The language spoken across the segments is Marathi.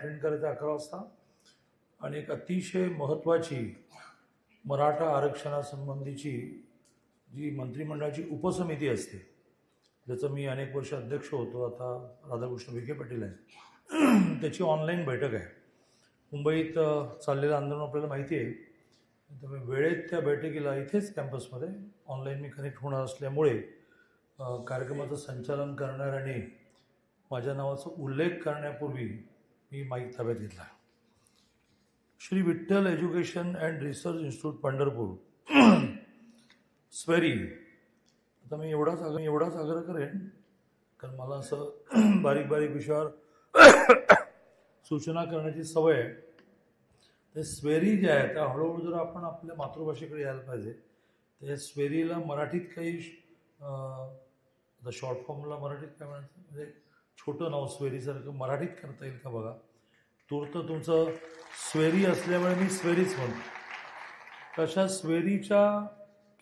अटेंड करायचं अकरा वाजता. आणि एक अतिशय महत्त्वाची मराठा आरक्षणासंबंधीची जी मंत्रिमंडळाची उपसमिती असते ज्याचं मी अनेक वर्ष अध्यक्ष होतो आता राधाकृष्ण विखे पाटील आहे त्याची ऑनलाईन बैठक आहे. मुंबईत चाललेलं आंदोलन आपल्याला माहिती आहे. त्यामुळे वेळेत त्या बैठकीला इथेच कॅम्पसमध्ये ऑनलाईन मी कनेक्ट होणार असल्यामुळे कार्यक्रमाचं संचालन करणाऱ्याने माझ्या नावाचा उल्लेख करण्यापूर्वी मी माईक ताब्यात घेतला. Shri Vitthal education and research institute Pandharpur. SVERI. आता मी एवढाच आग्रह एवढाच आग्रह करेन कारण मला असं बारीक बारीक विषयावर सूचना करण्याची सवय आहे. ते स्वेरी जे आहे त्या हळूहळू जर आपण आपल्या मातृभाषेकडे यायला पाहिजे ते स्वेरीला मराठीत काही आता शॉर्ट फॉर्मला मराठीत काय म्हणायचं? म्हणजे छोटं नाव स्वेरीसारखं मराठीत करता येईल का बघा? तूर्त तुमचं स्वेरी असल्यामुळे मी स्वेरीच म्हणतो. तशा स्वेरीच्या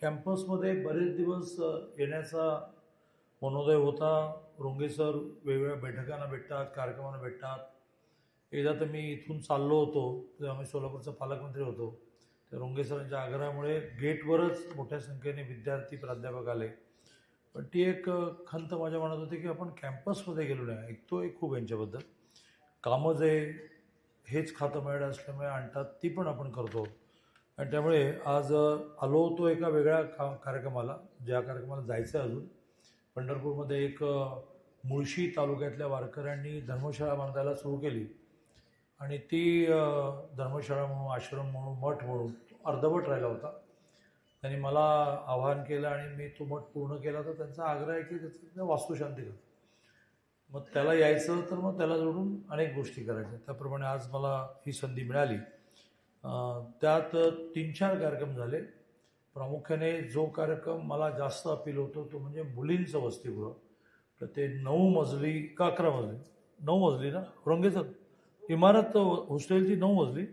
कॅम्पसमध्ये बरेच दिवस येण्याचा मनोदय होता. रोंगे सर वेगवेगळ्या बैठकांना भेटतात कार्यक्रमांना भेटतात. एकदा तर मी इथून चाललो होतो तेव्हा आम्ही सोलापूरचा पालकमंत्री होतो. त्या रोंगे सरांच्या आग्रहामुळे गेटवरच मोठ्या संख्येने विद्यार्थी प्राध्यापक आले. पण ती एक खंत माझ्या मनात होती की आपण कॅम्पसमध्ये गेलो नाही ऐकतोय खूप यांच्याबद्दल. कामं जे हेच खातं मिळालं असल्यामुळे आणतात ती पण आपण करतो. आणि त्यामुळे आज आलो होतो एका वेगळ्या का कार्यक्रमाला ज्या कार्यक्रमाला जायचं आहे अजून. पंढरपूरमध्ये एक मुळशी तालुक्यातल्या वारकऱ्यांनी धर्मशाळा बांधायला सुरू केली. आणि ती धर्मशाळा म्हणून आश्रम म्हणून मठ म्हणून अर्धवट राहिला होता. त्यांनी मला आवाहन केलं आणि मी तो मठ पूर्ण केला तर त्यांचा आग्रह आहे की त्याचं वास्तुशांती करतो मग त्याला यायचं तर मग त्याला जोडून अनेक गोष्टी करायच्या. त्याप्रमाणे आज मला ही संधी मिळाली. त्यात तीन चार कार्यक्रम झाले. प्रामुख्याने जो कार्यक्रम मला जास्त अपील होतो तो म्हणजे मुलींचं वसतिगृह. तर ते नऊ मजली का अकरा मजली. नऊ मजली ना? रंगेचं इमारत हॉस्टेलची नऊ मजली.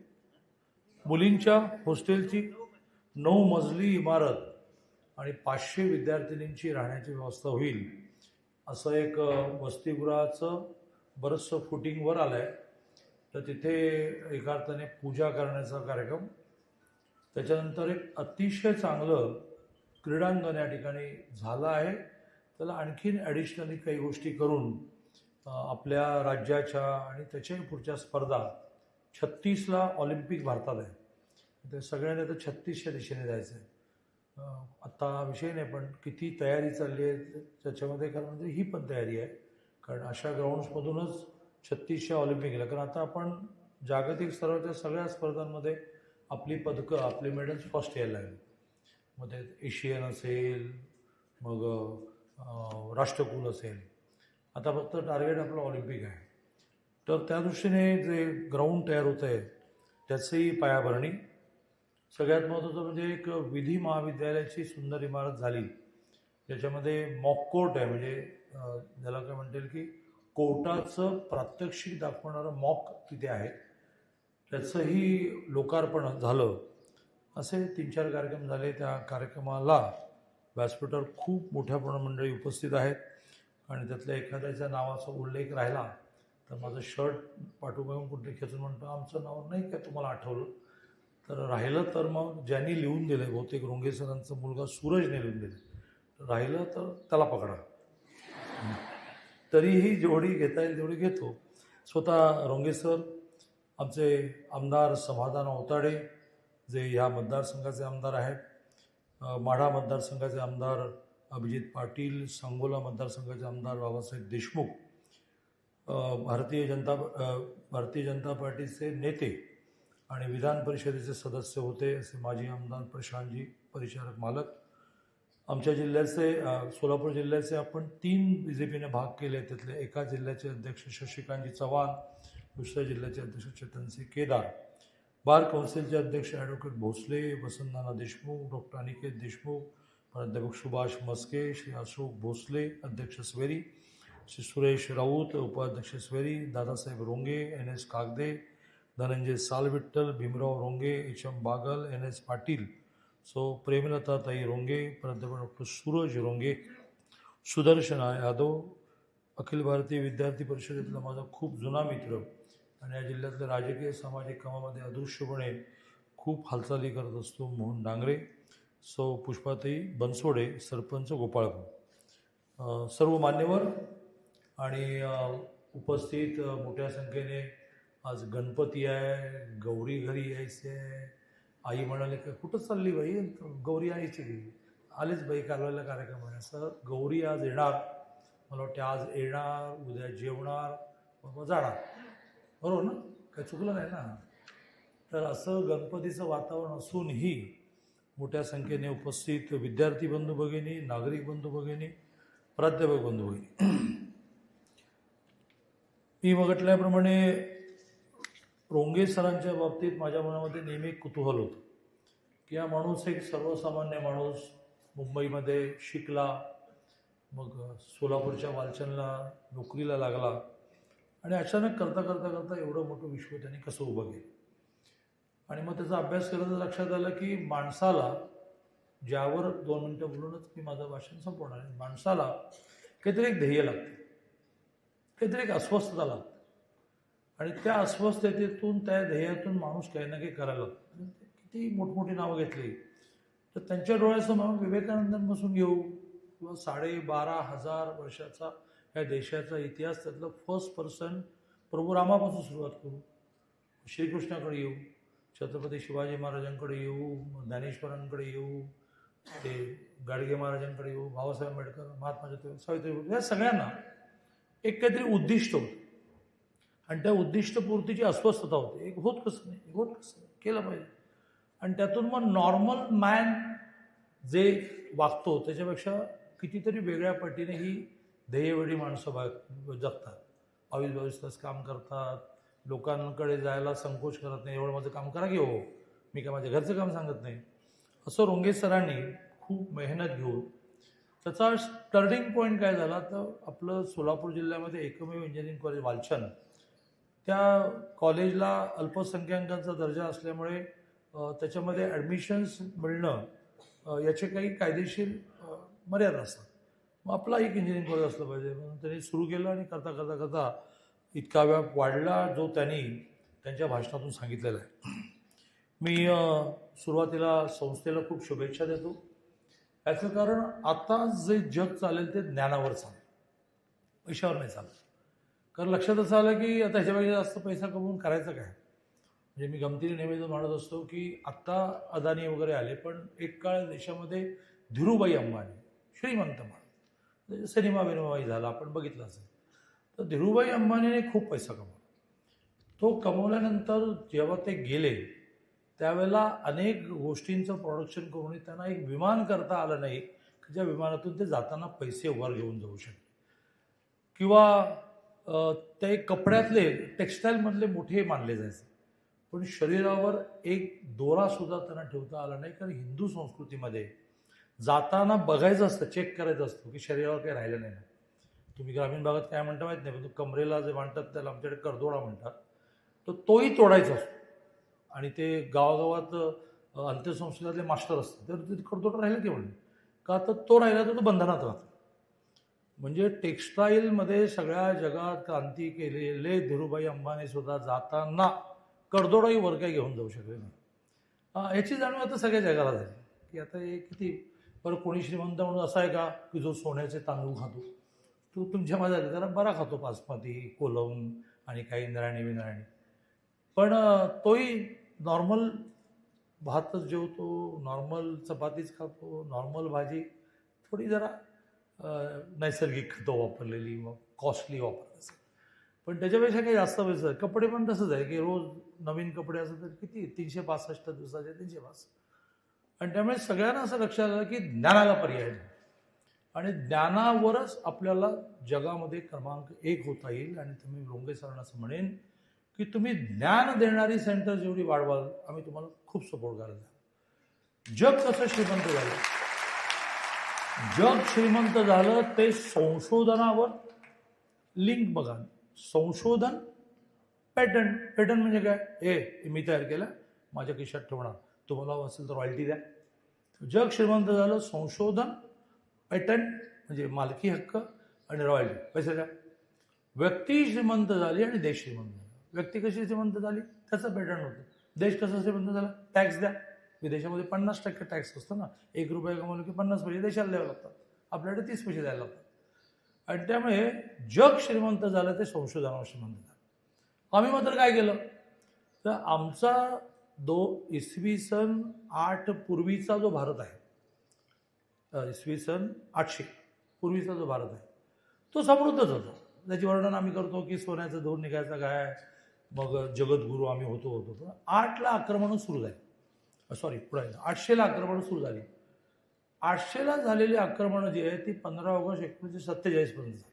मुलींच्या हॉस्टेलची नऊ मजली इमारत आणि पाचशे विद्यार्थिनींची राहण्याची व्यवस्था होईल असं एक वसतिगृहाचं बरंचसं फुटिंगवर आलं आहे तर तिथे एका अर्थाने पूजा करण्याचा कार्यक्रम. त्याच्यानंतर एक अतिशय चांगलं क्रीडांगण या ठिकाणी झालं आहे. त्याला आणखीन ॲडिशनली काही गोष्टी करून आपल्या राज्याच्या आणि त्याच्याही पुढच्या स्पर्धा छत्तीसला ऑलिम्पिक भारतात आहे ते सगळ्यांनी आता छत्तीसच्या दिशेने जायचं आहे आत्ता हा विषय नाही पण किती तयारी चालली आहे त्याच्यामध्ये कारण म्हणजे ही पण तयारी आहे. कारण अशा ग्राउंड्समधूनच छत्तीसच्या ऑलिम्पिकला कारण आता आपण जागतिक स्तरावरच्या सगळ्या स्पर्धांमध्ये आपली पदकं आपले मेडल्स फर्स्ट यायला लागले. मग ते एशियन असेल मग राष्ट्रकुल असेल. आता फक्त टार्गेट आपलं ऑलिम्पिक आहे. तर त्या दृष्टीने जे ग्राउंड तयार होतं आहे त्याचंही पायाभरणी सगळ्यात महत्त्वाचं म्हणजे एक विधी महाविद्यालयाची सुंदर इमारत झाली. ज्याच्यामध्ये मॉक कोर्ट आहे म्हणजे ज्याला काय म्हणता येईल की कोर्टाचं प्रात्यक्षिक दाखवणारं मॉक तिथे आहे. त्याचंही लोकार्पण झालं. असे तीन चार कार्यक्रम झाले. त्या कार्यक्रमाला व्यासपीठावर खूप मोठ्या प्रमाणात मंडळी उपस्थित आहेत. आणि त्यातल्या एखाद्याच्या नावाचा उल्लेख राहिला तर माझं शर्ट पाठवून कुठे खेचून म्हणतो आमचं नाव नाही काय तुम्हाला आठवलं? तर राहिलं तर मग ज्यांनी लिहून दिलं बहुतेक रोंगे सरांचा मुलगा सूरजने लिहून दिलं राहिलं तर त्याला पकडा. तरीही जेवढी घेता येईल तेवढी घेतो. स्वतः रोंगे सर आमचे आमदार समाधान अवताडे जे ह्या मतदारसंघाचे आमदार आहेत माढा मतदारसंघाचे आमदार अभिजित पाटील सांगोला मतदारसंघाचे आमदार बाबासाहेब देशमुख भारतीय जनता भारतीय जनता पार्टीचे नेते आणि विधान परिषदेचे सदस्य होते असे माजी आमदार प्रशांतजी परिचारक मालक. आमच्या जिल्ह्याचे सोलापूर जिल्ह्याचे आपण तीन बी जे पीने भाग केले. त्यातले एका जिल्ह्याचे अध्यक्ष शशिकांतजी चव्हाण दुसऱ्या जिल्ह्याचे अध्यक्ष चेतनसिंह केदार. बार कौन्सिलचे अध्यक्ष ॲडव्होकेट भोसले वसंतनाना देशमुख डॉक्टर अनिकेत देशमुख प्राध्यापक सुभाष मस्के श्री अशोक भोसले अध्यक्ष स्वेरी श्री सुरेश राऊत उपाध्यक्ष स्वेरी दादासाहेब रोंगे एन एस कागदे धनंजय सालविठ्ठल भीमराव रोंगे इशम बागल एन एस पाटील सो प्रेमलता ताई रोंगे प्राध्यापक डॉक्टर सूरज रोंगे सुदर्शन यादव अखिल भारतीय विद्यार्थी परिषदेतला माझा खूप जुना मित्र आणि या जिल्ह्यातल्या राजकीय सामाजिक कामामध्ये अदृश्यपणे खूप हालचाली करत असतो मोहन डांगरे सो पुष्पाताई बनसोडे सरपंच गोपाळपूर सर्व मान्यवर आणि उपस्थित मोठ्या संख्येने आज गणपती आहे गौरी घरी यायचे आहे. आई म्हणाले का कुठं चालली बाई? गौरी यायची घरी. आलेच बाई कालवायला कार्यक्रम आहे असं गौरी आज येणार. मला वाटते आज येणार उद्या जेवणार मग जाणार. बरोबर ना? काही चुकलं नाही ना? तर असं गणपतीचं वातावरण असूनही मोठ्या संख्येने उपस्थित विद्यार्थी बंधू भगिनी नागरिक बंधू भगिनी प्राध्यापक बंधू भगिनी. मी म्हटल्याप्रमाणे रोंगे सरांच्या बाबतीत माझ्या मनामध्ये नेहमी कुतूहल होतं. की हा माणूस एक सर्वसामान्य माणूस मुंबईमध्ये शिकला मग सोलापूरच्या वालचनला नोकरीला लागला आणि अचानक करता करता करता एवढं मोठं विश्व त्यांनी कसं उभं केलं? आणि मग त्याचा अभ्यास करत लक्षात आलं की माणसाला ज्यावर दोन मिनटं बोलूनच मी माझं भाषण संपवणार आहे माणसाला काहीतरी एक ध्येय लागते. काहीतरी एक अस्वस्थता लागते. आणि त्या अस्वस्थतेतून त्या ध्येयातून माणूस काही ना काही करायला किती मोठमोठी नावं घेतली तर त्यांच्या डोळ्यासमोर विवेकानंदांपासून घेऊ. किंवा साडेबारा हजार वर्षाचा या देशाचा इतिहास त्यातलं फर्स्ट पर्सन प्रभू रामापासून सुरुवात करू. श्रीकृष्णाकडे येऊ. छत्रपती शिवाजी महाराजांकडे येऊ. ज्ञानेश्वरांकडे येऊ. ते गाडगे महाराजांकडे येऊ. बाबासाहेब आंबेडकर महात्मा ज्योतिबा सावित्री या सगळ्यांना एक काहीतरी उद्दिष्ट होतं. आणि त्या उद्दिष्टपूर्तीची अस्वस्थता होते. एक होत कसं नाही एक होत कसं नाही. केलं पाहिजे. आणि त्यातून मग नॉर्मल मॅन जे वागतो त्याच्यापेक्षा कितीतरी वेगळ्या पटीने ही ध्येयवेळी माणसं भाग जगतात. बावीस बावीस तास काम करतात. लोकांकडे जायला संकोच करत नाही. एवढं माझं काम करा की हो मी काय माझ्या घरचं काम सांगत नाही. असं रोंगे सरांनी खूप मेहनत घेऊन त्याचा टर्निंग पॉईंट काय झाला? तर आपलं सोलापूर जिल्ह्यामध्ये एकमेव इंजिनिअरिंग कॉलेज वालचंद त्या कॉलेजला अल्पसंख्याकांचा दर्जा असल्यामुळे त्याच्यामध्ये ॲडमिशन्स मिळणं याचे काही कायदेशीर मर्यादा असतात. मग आपला एक इंजिनिअरिंग कॉलेज असलं पाहिजे. म्हणून त्यांनी सुरू केलं आणि करता करता करता इतका व्याप वाढला जो त्यांनी त्यांच्या भाषणातून सांगितलेला आहे. मी सुरुवातीला संस्थेला खूप शुभेच्छा देतो. याचं कारण आता जे जग चालेल ते ज्ञानावर चालेल. पैशावर नाही चालेल. कारण लक्षात असं आलं की आता ह्याच्यापेक्षा जास्त पैसा कमवून करायचं काय? म्हणजे मी गमतीने नेहमी म्हणत असतो की आत्ता अदानी वगैरे आले पण एक काळ देशामध्ये धीरूबाई अंबानी श्रीमंत माणूस. म्हणजे सिनेमा बिनेमाही झाला आपण बघितलं असेल. तर धीरूबाई अंबानीने खूप पैसा कमवला. तो कमवल्यानंतर जेव्हा ते गेले त्यावेळेला अनेक गोष्टींचं प्रोडक्शन करून त्यांना एक विमान करता आलं नाही की ज्या विमानातून ते जाताना पैसे वर घेऊन जाऊ शकले. किंवा ते कपड्यातले टेक्स्टाईलमधले मोठे मानले जायचे. पण शरीरावर एक दोरासुद्धा त्यांना ठेवता आला नाही कारण हिंदू संस्कृतीमध्ये जाताना बघायचं असतं चेक करायचं असतं की शरीरावर काही राहिलं नाही. ना तुम्ही ग्रामीण भागात काय म्हणता माहीत नाही पण तो कमरेला जे म्हणतात त्याला आमच्याकडे करदोडा म्हणतात. तर तोही तोडायचा असतो. आणि ते गावागावात अंत्यसंस्कृतातले अंत्यसंस्कारातले मास्टर असतात तर ते करदोडा राहिलं की म्हणून. का तर तो राहिला तर तो बंधनात राहतो. म्हणजे टेक्स्टाईलमध्ये सगळ्या जगात क्रांती केलेले धीरूभाई अंबानी सुद्धा जाताना कडदोडाही वर काही घेऊन जाऊ शकले नाही. याची जाणीव आता सगळ्या जगाला झाली. की आता हे किती? बरं कोणी श्रीमंत म्हणून असा आहे का? की जो सोन्याचे तांदूळ खातो. तो तुमच्या माझ्या जरा बरा खातो बासमती कोलम आणि काही इंद्रायणी विंद्रायणी पण तोही नॉर्मल भातच जेवतो नॉर्मल चपातीच खातो नॉर्मल भाजी. थोडी जरा नैसर्गिक खतं वापरलेली मग कॉस्टली वापरत असेल. पण त्याच्यापेक्षा काही जास्त पैसा कपडे पण तसंच आहे की रोज नवीन कपडे असं तर किती? तीनशे पासष्ट दिवसाचे तीनशे पासष्ट आणि त्यामुळे सगळ्यांना असं लक्षात आलं की ज्ञानाला पर्याय नाही. आणि ज्ञानावरच आपल्याला जगामध्ये क्रमांक एक होता येईल आणि तुम्ही लोंगे सरांना असं म्हणेन की तुम्ही ज्ञान देणारी सेंटर जेवढी वाढवाल आम्ही तुम्हाला खूप सपोर्ट करायला जग कसं श्रीमंत झालं जग श्रीमंत झालं ते संशोधनावर लिंक बघा. संशोधन पॅटर्न पॅटर्न म्हणजे काय? हे मी तयार केलं. माझ्या खिशात ठेवणार. तुम्हाला असेल तर रॉयल्टी द्या. जग श्रीमंत झालं संशोधन पॅटर्न म्हणजे मालकी हक्क आणि रॉयल्टी पैसे द्या. व्यक्ती श्रीमंत झाली आणि देश श्रीमंत झाला. व्यक्ती कशी श्रीमंत झाली? त्याचं पॅटर्न होतं. देश कसा श्रीमंत झाला? टॅक्स द्या. विदेशामध्ये पन्नास टक्के टॅक्स असतो ना. एक रुपये कमवलं की पन्नास पैसे देशाला द्यावे लागतात. आपल्याकडे तीस पैसे द्यायला लागतात. आणि त्यामुळे जग श्रीमंत झालं ते संशोधनावर श्रीमंत झालं आम्ही मात्र काय केलं? तर आमचा दो इसवी सन आठ पूर्वीचा जो भारत आहे इसवी सन आठशे पूर्वीचा जो भारत आहे तो समृद्धच होता. त्याची वर्णन आम्ही करतो की सोन्याचं धूर निघायचं काय? मग जगद्गुरू आम्ही होतो होतो पण आठला आक्रमणं सुरू झाली. सॉरी पुढे आठशेला आक्रमणं सुरू झाली. आठशेला झालेली आक्रमणं जी आहे ती पंधरा ऑगस्ट एकोणीसशे सत्तेचाळीसपर्यंत झाली.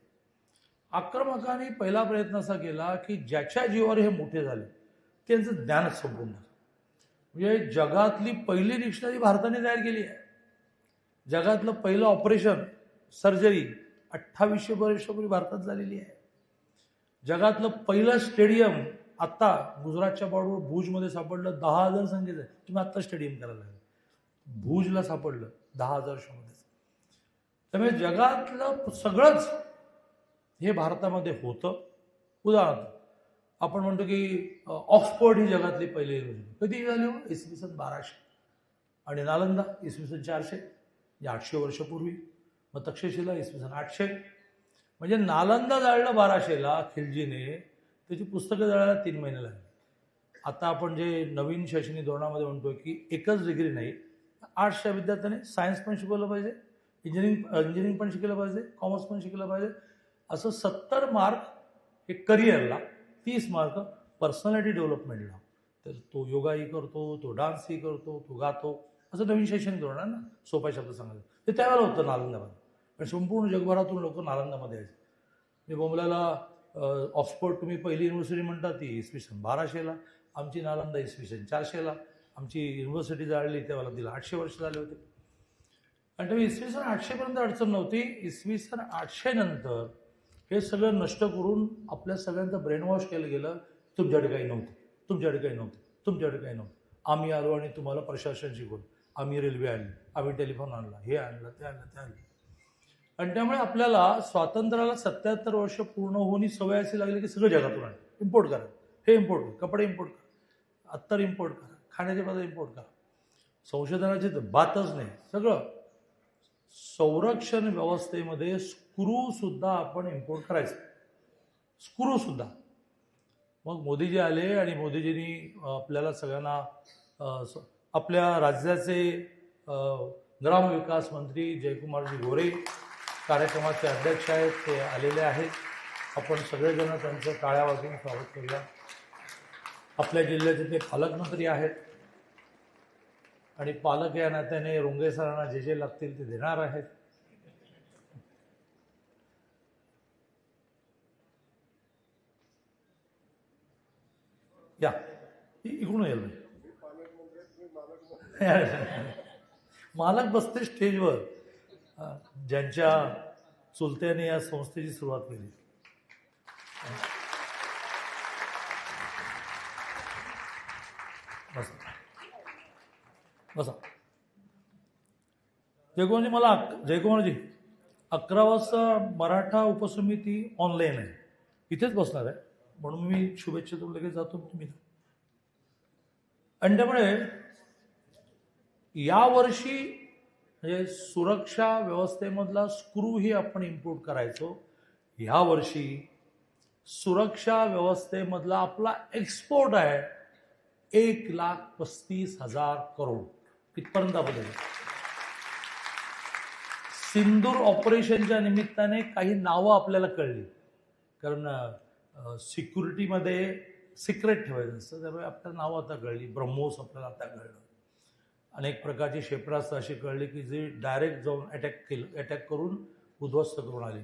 आक्रमकांनी पहिला प्रयत्न असा केला की ज्याच्या जीवावर हे मोठे झाले त्यांचं ज्ञानच संपूर्ण म्हणजे जगातली पहिली डिक्शनरी भारताने तयार केली आहे. जगातलं पहिलं ऑपरेशन सर्जरी अठ्ठावीसशे वर्षापूर्वी भारतात झालेली आहे. जगातलं पहिलं स्टेडियम आत्ता गुजरातच्या बॉर्डरवर भुजमध्ये सापडलं दहा हजार संख्येचं आहे. तुम्ही आत्ता स्टेडियम करायला लागले. भुजला सापडलं दहा हजार शोमध्येच त्यामुळे जगातलं सगळंच हे भारतामध्ये होतं. उदाहरणार्थ आपण म्हणतो की ऑक्सफर्ड ऑक्सफोर्ड ही जगातली पहिली युनिव्हर्सिटी कधी झाली हो? इसवी सन बाराशे. आणि नालंदा इसवी सन चारशे. म्हणजे आठशे वर्षापूर्वी. मग तक्षशिला इसवी सन आठशे. म्हणजे नालंदा जाळलं बाराशेला खिलजीने. त्याची पुस्तकं जळायला तीन महिने लागले. आता आपण जे नवीन शैक्षणिक धोरणामध्ये म्हणतो की एकच डिग्री नाही आर्ट्सच्या विद्यार्थ्याने सायन्स पण शिकवलं पाहिजे इंजिनिअरिंग इंजिनिअरिंग पण शिकलं पाहिजे कॉमर्स पण शिकलं पाहिजे. असं सत्तर मार्क हे करिअरला तीस मार्क पर्सनॅलिटी डेव्हलपमेंटला तर तो योगाही करतो तो डान्सही करतो तो गातो. असं नवीन शैक्षणिक धोरण आहे ना? सोपा शब्द सांगायचं ते त्यावेळेला होतं नालंदामध्ये. पण संपूर्ण जगभरातून लोक नालंदामध्ये यायचे. मी बोंबल्याला ऑक्सफोर्ड तुम्ही पहिली युनिव्हर्सिटी म्हणता ती इसवी सन बाराशेला. आमची नालंदा इसवी सन चारशेला. आमची युनिव्हर्सिटी जाळली तेव्हा तिला आठशे वर्ष झाले होते. आणि तेव्हा इसवी सन आठशेपर्यंत अडचण नव्हती. इसवी सन हे सगळं नष्ट करून आपल्या सगळ्यांचं ब्रेनवॉश केलं गेलं. तुमच्याकडे काही नव्हतं. तुमच्याकडे काही नव्हतं. तुमच्याकडे काही नव्हतं. आम्ही आलो आणि तुम्हाला प्रशासन शिकवलं. आम्ही रेल्वे आणली. आम्ही टेलिफोन आणला. हे आणलं ते आणलं ते आणलं. आणि त्यामुळे आपल्याला स्वातंत्र्याला सत्याहत्तर वर्ष पूर्ण होऊन ही सवय अशी लागली की सगळं जगातून आणा. इम्पोर्ट करा. हे इम्पोर्ट करा. कपडे इम्पोर्ट करा. अत्तर इम्पोर्ट करा. खाण्याचे पदार्थ इम्पोर्ट करा. संशोधनाची तर बातच नाही. सगळं संरक्षण व्यवस्थेमध्ये स्क्रूसुद्धा आपण इम्पोर्ट करायचं. स्क्रूसुद्धा मग मोदीजी आले आणि मोदीजींनी आपल्याला सगळ्यांना आपल्या राज्याचे ग्रामविकास मंत्री जयकुमारजी गोरे कार्यक्रमाचे अध्यक्ष आहेत ते आलेले आहेत. आपण सगळेजण त्यांचं टाळ्या वाजून स्वागत करूया. आपल्या जिल्ह्याचे ते पालकमंत्री आहेत. आणि पालक या नात्याने रुंगे सरांना जे जे लागतील ते देणार आहेत. या. इकडून येईल मालक बसते स्टेजवर. ज्यांच्या चुलत्याने या संस्थेची सुरुवात केली. बसा. बसा. जयकुमारजी मला अक- जयकुमारजी अकरा वाजता मराठा उपसमिती ऑनलाईन आहे. इथेच बसणार आहे. म्हणून मी शुभेच्छा लगेच जातो तुम्ही. आणि त्यामुळे यावर्षी म्हणजे सुरक्षा व्यवस्थेमधला स्क्रू ही आपण इम्पोर्ट करायचो. ह्या वर्षी सुरक्षा व्यवस्थेमधला आपला एक्सपोर्ट आहे एक लाख पस्तीस हजार करोड. इथपर्यंत आपण सिंदूर ऑपरेशनच्या निमित्ताने काही नावं आपल्याला कळली. कारण सिक्युरिटीमध्ये सिक्रेट ठेवायचं असतं. त्यामुळे आपल्याला नावं आता कळली. ब्रह्मोस आपल्याला आता कळलं. अनेक प्रकारची क्षेपणास्त्र अशी कळली की जी डायरेक्ट जाऊन अटॅक केलं अटॅक करून उद्ध्वस्त करून आली.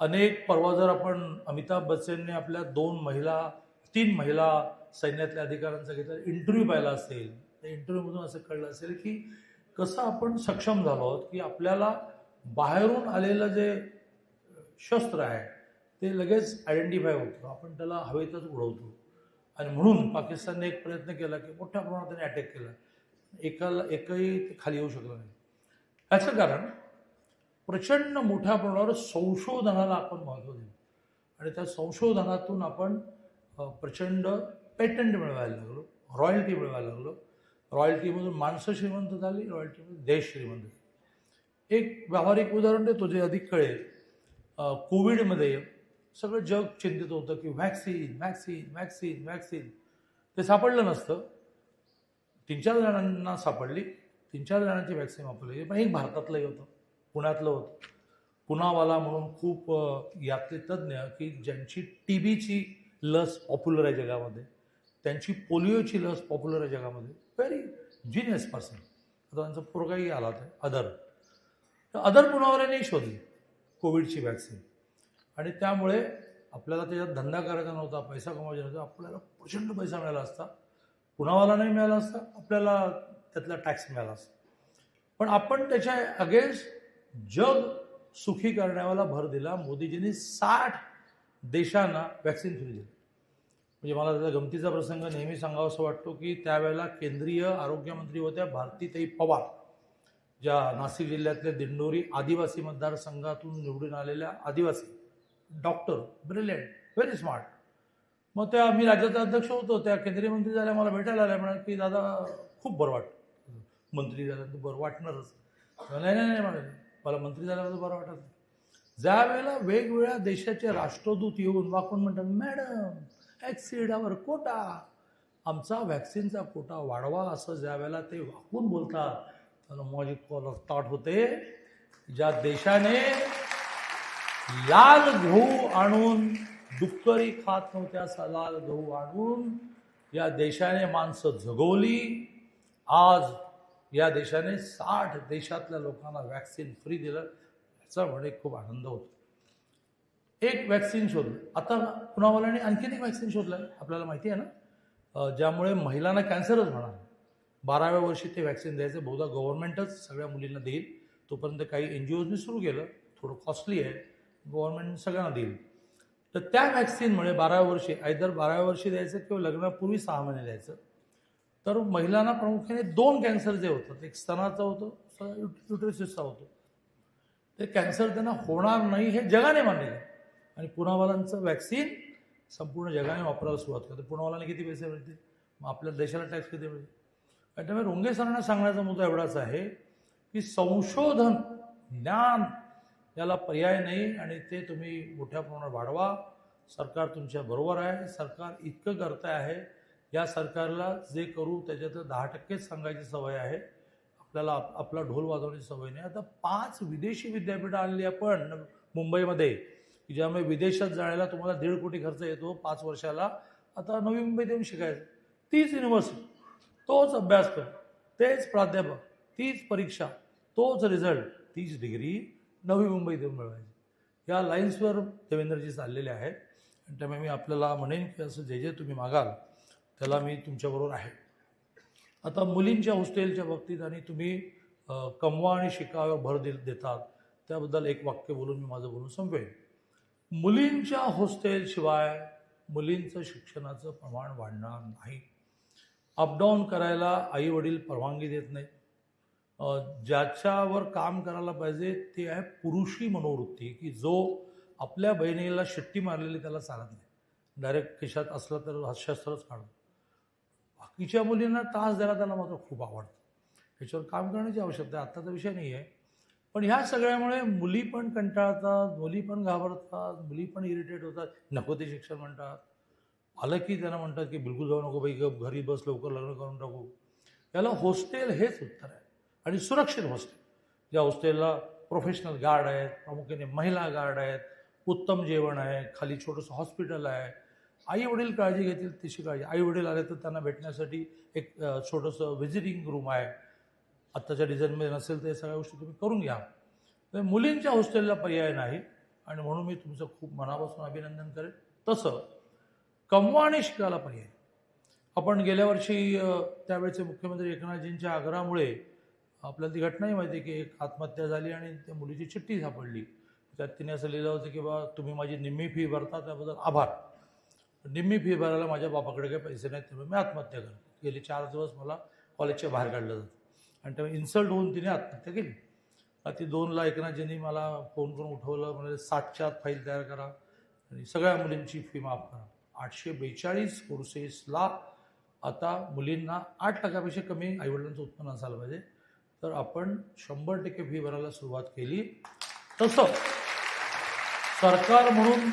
अनेक परवा जर आपण अमिताभ बच्चनने आपल्या दोन महिला तीन महिला सैन्यातल्या अधिकाऱ्यांचा घेतला इंटरव्ह्यू पाहिला असेल त्या इंटरव्ह्यूमधून असं कळलं असेल की कसं आपण सक्षम झालो आहोत की आपल्याला बाहेरून आलेलं जे शस्त्र आहे ते लगेच आयडेंटिफाय होतं. आपण त्याला हवेतच उडवतो. आणि म्हणून पाकिस्तानने एक प्रयत्न केला की मोठ्या प्रमाणात त्याने अटॅक केला. एकाला एकही ते खाली येऊ शकलं नाही. याचं कारण प्रचंड मोठ्या प्रमाणावर संशोधनाला आपण महत्त्व दिलं. आणि त्या संशोधनातून आपण प्रचंड पेटंट मिळवायला लागलो रॉयल्टी मिळवायला लागलो. रॉयल्टीमधून माणसं श्रीमंत झाली रॉयल्टीमधून देश श्रीमंत झाले. एक व्यावहारिक उदाहरण देतो जे अधिक कळेल. कोविडमध्ये सगळं जग चिंतित होतं की व्हॅक्सिन व्हॅक्सिन व्हॅक्सिन व्हॅक्सिन. ते सापडलं नसतं. तीन चार जणांना सापडली. तीन चार जणांची वॅक्सिन वापरली. पण एक भारतातलंही होतं. पुण्यातलं होतं. पुनावाला म्हणून खूप यातले तज्ज्ञ की ज्यांची टी बीची लस पॉप्युलर आहे जगामध्ये त्यांची पोलिओची लस पॉप्युलर आहे जगामध्ये. व्हेरी जिनियस पर्सन आता त्यांचा पोरगाही आला होता अदर. तर अदर पुनावाल्याने शोधली कोविडची वॅक्सिन आणि त्यामुळे आपल्याला त्याच्यात धंदा करायचा नव्हता पैसा कमवायचा नव्हता आपल्याला प्रचंड पैसा मिळाला असता. पुनावाला नाही मिळाला असता आपल्याला त्यातला टॅक्स मिळाला असता. पण आपण त्याच्या अगेन्स्ट जग सुखी करण्याला भर दिला मोदीजींनी साठ देशांना व्हॅक्सिन फ्री दिली. म्हणजे मला त्याचा गमतीचा प्रसंग नेहमी सांगावा असं वाटतो की त्यावेळेला केंद्रीय आरोग्यमंत्री होत्या भारतीताई पवार ज्या नाशिक जिल्ह्यातल्या दिंडोरी आदिवासी मतदारसंघातून निवडून आलेल्या आदिवासी डॉक्टर ब्रिलियंट व्हेरी स्मार्ट मग त्या मी राज्याचा अध्यक्ष होतो त्या केंद्रीय मंत्री झाल्या मला भेटायला आल्या म्हणा की दादा खूप बरं वाटतं मंत्री झाल्यानंतर बरं वाटणारच. नाही नाही नाही म्हणाले. मला मंत्री झाल्यानंतर बरं वाटत ज्या वेळेला वेगवेगळ्या देशाचे राष्ट्रदूत येऊन वाकून म्हणतात मॅडम ॲक्सिडावर कोटा. आमचा व्हॅक्सिनचा कोटा वाढवा असं ज्या वेळेला ते वाकून बोलतात त्याला माझी कॉलर ताट होते. ज्या देशाने लाल घेऊ आणून डुक्करी खात नव्हत्या सलाल गहू आणून. या देशाने माणसं जगवली. आज या देशाने साठ देशातल्या लोकांना वॅक्सिन फ्री दिलं. याचा म्हणे खूप आनंद होतो. एक वॅक्सिन शोधलं. आता कुणावाल्याने आणखीन एक वॅक्सिन शोधलं आहे आपल्याला माहिती आहे ना? ज्यामुळे महिलांना कॅन्सरच होणार. बाराव्या वर्षी ते वॅक्सिन द्यायचं. बहुधा गव्हर्नमेंटच सगळ्या मुलींना देईल. तोपर्यंत काही एन जी ओजनी सुरू केलं. थोडं कॉस्टली आहे. गव्हर्नमेंट सगळ्यांना देईल. तर त्या व्हॅक्सिनमुळे बाराव्या वर्षी आयदर बाराव्या वर्षी द्यायचं किंवा लग्नापूर्वी सहा महिने द्यायचं. तर महिलांना प्रामुख्याने दोन कॅन्सर जे होतात एक स्तनाचा होतं युट्रेसिसचा होतो. ते कॅन्सर त्यांना होणार नाही हे जगाने मानले आहे. आणि पुनावालांचं व्हॅक्सिन संपूर्ण जगाने वापरायला सुरुवात करते पुनावालाने किती पैसे मिळते मग आपल्या देशाला टॅक्स किती मिळते आणि त्यामुळे रोंगे सरांना सांगण्याचा मुद्दा एवढाच आहे की संशोधन ज्ञान याला पर्याय नाही आणि ते तुम्ही मोठ्या प्रमाणात वाढवा. सरकार तुमच्या बरोबर आहे. सरकार इतकं करतं आहे. या सरकारला जे करू त्याच्यात दहा टक्केच सांगायची सवय आहे. आपल्याला आप- आपला ढोल वाजवण्याची सवय नाही. आता पाच विदेशी विद्यापीठं आणली आपण मुंबईमध्ये की ज्यामुळे विदेशात जायला तुम्हाला दीड कोटी खर्च येतो पाच वर्षाला. आता नवी मुंबईत येऊन शिकायचं. तीच युनिव्हर्सिटी. तोच अभ्यासक्रम. तेच प्राध्यापक. तीच परीक्षा. तोच रिझल्ट. तीच डिग्री. नवी मुंबई येऊन मिळवायची. या लाईन्सवर देवेंद्रजी चाललेले आहेत. आणि त्यामुळे मी आपल्याला म्हणेन की असं जे जे तुम्ही मागाल त्याला मी तुमच्याबरोबर आहे. आता मुलींच्या हॉस्टेलच्या बाबतीत आणि तुम्ही कमवा आणि शिकाव्यावर भर दे देतात त्याबद्दल एक वाक्य बोलून मी माझं बोलून संपवेन मुलींच्या हॉस्टेलशिवाय मुलींचं शिक्षणाचं प्रमाण वाढणार नाही. अपडाऊन करायला आई वडील परवानगी देत नाहीत. ज्याच्यावर काम करायला पाहिजे ते आहे पुरुषी मनोवृत्ती की जो आपल्या बहिणीला शिट्टी मारलेली त्याला चालत नाही. डायरेक्ट खिशात असलं तर हस्यास्त्रच काढतो बाकीच्या मुलींना त्रास द्यायला त्याला मात्र खूप आवडतं. ह्याच्यावर काम करण्याची आवश्यकता आहे. आत्ताचा विषय नाही आहे. पण ह्या सगळ्यामुळे मुली पण कंटाळतात मुली पण घाबरतात मुली पण इरिटेट होतात. नको ते शिक्षण म्हणतात. पालकही त्यांना म्हणतात की बिलकुल जाऊ नको बाई गप घरी बस लवकर लग्न करून टाकू. याला हॉस्टेल हेच उत्तर आहे. आणि सुरक्षित हॉस्टेल ज्या हॉस्टेलला प्रोफेशनल गार्ड आहेत प्रामुख्याने महिला गार्ड आहेत उत्तम जेवण आहे खाली छोटंसं हॉस्पिटल आहे. आई वडील काळजी घेतील तशी काळजी. आई वडील आले तर त्यांना भेटण्यासाठी एक छोटंसं व्हिजिटिंग रूम आहे. आत्ताच्या डिझाईनमध्ये नसेल तर या सगळ्या गोष्टी तुम्ही करून घ्या. तर मुलींच्या हॉस्टेलला पर्याय नाही आणि म्हणून मी तुमचं खूप मनापासून अभिनंदन करेन. तसं कमवा आणि शिकायला पर्याय. आपण गेल्या वर्षी त्यावेळेचे मुख्यमंत्री एकनाथजींच्या आग्रहामुळे आपल्याला ती घटनाही माहिती आहे की एक आत्महत्या झाली आणि त्या मुलीची चिठ्ठी सापडली. त्यात तिने असं लिहिलं होतं की बा तुम्ही माझी निम्मी फी भरता त्याबद्दल आभार. निम्मी फी भरायला माझ्या बापाकडे काही पैसे नाहीत त्यामुळे मी आत्महत्या करतो. गेले चार दिवस मला कॉलेजच्या बाहेर काढलं जातं. आणि त्यामुळे इन्सल्ट होऊन तिने आत्महत्या केली. आता ती दोनला एकनाथजींनी मला फोन करून उठवलं म्हणजे सातच्या आत फाईल तयार करा आणि सगळ्या मुलींची फी माफ करा. आठशे बेचाळीस कोर्सेसला आता मुलींना आठ लाखापेक्षा कमी आईवडिलांचं उत्पन्न असायला पाहिजे. तर आपण शंभर टक्के फी भरायला सुरुवात केली. तसं सरकार म्हणून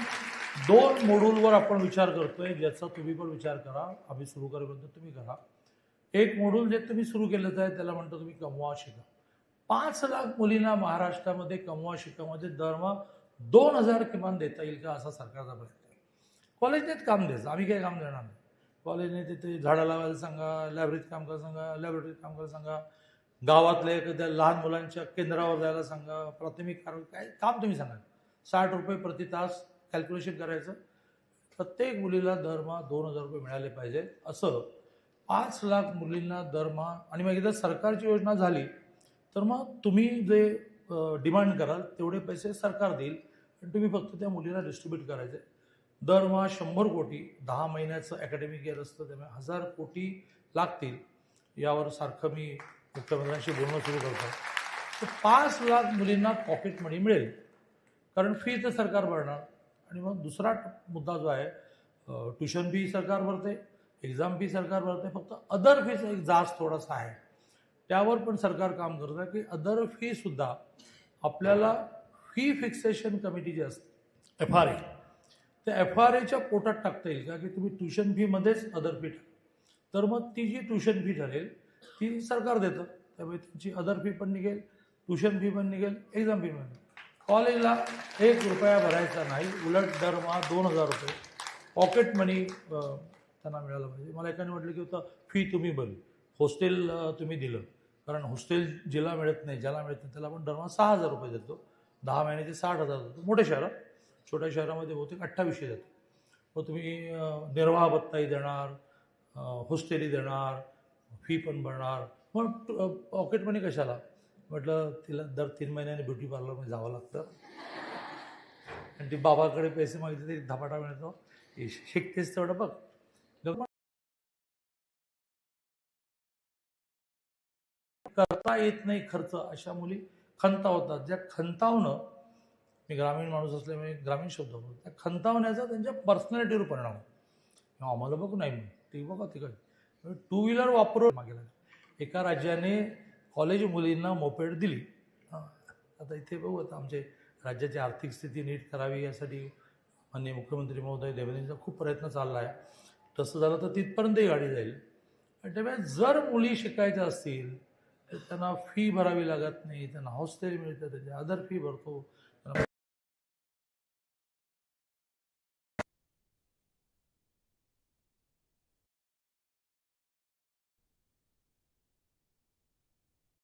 दोन मोडूलवर आपण विचार करतोय ज्याचा तुम्ही पण विचार करा. आम्ही सुरू करेपर्यंत तुम्ही करा. एक मोडूल जे तुम्ही सुरू केलं आहे त्याला म्हणतो तुम्ही कमवा शिका. पाच लाख मुलींना महाराष्ट्रामध्ये कमवा शिकामध्ये म्हणजे दरमहा दोन हजार किमान देता येईल का असा सरकारचा प्रयत्न आहे. कॉलेजनेच काम द्यायचं आम्ही काही काम देणार नाही. कॉलेजने तिथे झाडं लावायला सांगा लायब्ररीत काम करायला सांगा लॅबोरेटरीत काम करायला सांगा. गावातल्या एखाद्या लहान मुलांच्या केंद्रावर जायला सांगा प्राथमिक कारण काय काम तुम्ही सांगा साठ रुपये प्रति तास कॅल्क्युलेशन करायचं. प्रत्येक मुलीला दरमहा दोन हजार रुपये मिळाले पाहिजे. असं पाच लाख मुलींना दरमहा आणि मग एकदा सरकारची योजना झाली तर मग तुम्ही जे डिमांड कराल तेवढे पैसे सरकार देईल. आणि तुम्ही फक्त त्या मुलीला डिस्ट्रीब्यूट करायचे. दरमहा शंभर कोटी दहा महिन्याचं अकॅडमिक इयर असतं त्यामुळे हजार कोटी लागतील. यावर सारखं मी मुख्यमंत्र्यांशी बोलणं सुरू करतो. तर पाच लाख मुलींना पॉकेट मनी मिळेल. कारण फी तर सरकार भरणार. आणि मग दुसरा मुद्दा जो आहे ट्युशन फी सरकार भरते एक्झाम फी सरकार भरते. फक्त अदर फीचा एक जास्त थोडासा आहे. त्यावर पण सरकार काम करतं की अदर फीसुद्धा आपल्याला फी फिक्सेशन कमिटी जी असते एफ आर ए त्या एफ आर एच्या पोटात टाकता येईल का? की तुम्ही ट्युशन फीमध्येच अदर फी टाका तर मग ती जी ट्युशन फी ठरेल ती सरकार देतं. त्यामुळे तुमची अदर फी पण निघेल ट्युशन फी पण निघेल एक्झाम फी पण निघेल. कॉलेजला एक रुपया भरायचा नाही उलट दरमहा दोन हजार रुपये. पॉकेट मनी त्यांना मिळालं पाहिजे. मला एकाने म्हटलं की होतं फी तुम्ही भरली हॉस्टेल तुम्ही दिलं. कारण हॉस्टेल जिला मिळत नाही ज्याला मिळत नाही त्याला आपण दरमहा सहा हजार रुपये देतो. दहा महिन्याचे साठ हजार देतो. मोठ्या शहरात. छोट्या शहरामध्ये बहुतेक अठ्ठावीसशे देतो. मग तुम्ही निर्वाह भत्ताही देणार हॉस्टेलही देणार फी पण भरणार. मग पॉकेट मनी कशाला? म्हटलं तिला दर तीन महिन्याने ब्युटी पार्लरमध्ये जावं लागतं. आणि ती बाबाकडे पैसे मागितले तरी धपाटा मिळतो. शिकतेच शिकतेस तेवढं बघ. करता येत नाही खर्च. अशा मुली खंतावतात ज्या खंतावणं मी ग्रामीण माणूस असल्यामुळे ग्रामीण शब्द बोलतो. त्या खंतावण्याचा त्यांच्या पर्सनॅलिटीवर परिणाम आम्हाला बघू नाही मी ते बघा तिकडे. टू व्हीलर वापरून मागे लागले. एका राज्याने कॉलेज मुलींना मोपेड दिली. आता इथे बघू आता आमचे राज्याची आर्थिक स्थिती नीट करावी यासाठी माननीय मुख्यमंत्री महोदय देवेंद्रजींचा खूप प्रयत्न चालला आहे. तसं झालं तर तिथपर्यंतही गाडी जाईल. आणि त्यामुळे जर मुली शिकायच्या असतील तर त्यांना फी भरावी लागत नाही त्यांना हॉस्टेल मिळतं त्याची अदर फी भरतो.